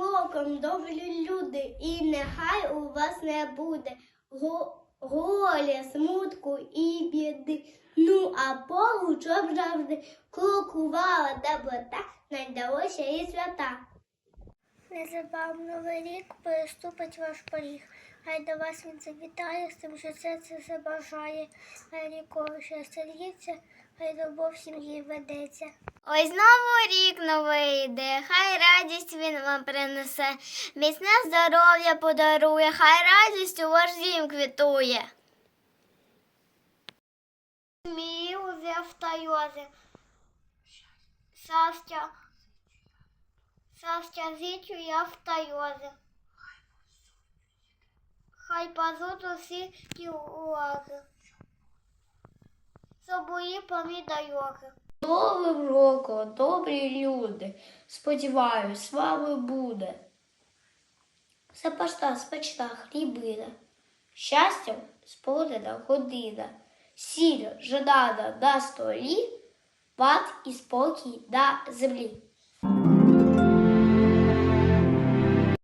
роком, добрі люди, і нехай у вас не буде го- голі, смутку і біди. Ну, а щоб завжди крокувала доброта, найдалося і свята. Незабаром новий рік переступить ваш поріг. Хай до вас він завітає, з тим, що серце забажає. Хай рікою щастя лється, хай любов в сім'ї ведеться. Ось новий рік новий іде, хай радість він вам принесе, міцне здоров'я подарує, хай радість у ваш дім квітує. Мілзя встає, Састя, Састя зичу я встає. Хай пазуть усі ті уваги. Собої помідайоки. Новим роком, добрі люди, сподіваюсь, з вами буде. Запашна смачна хлібина, щастям сповнена година, сіль жадана на столі, пад і спокій на землі.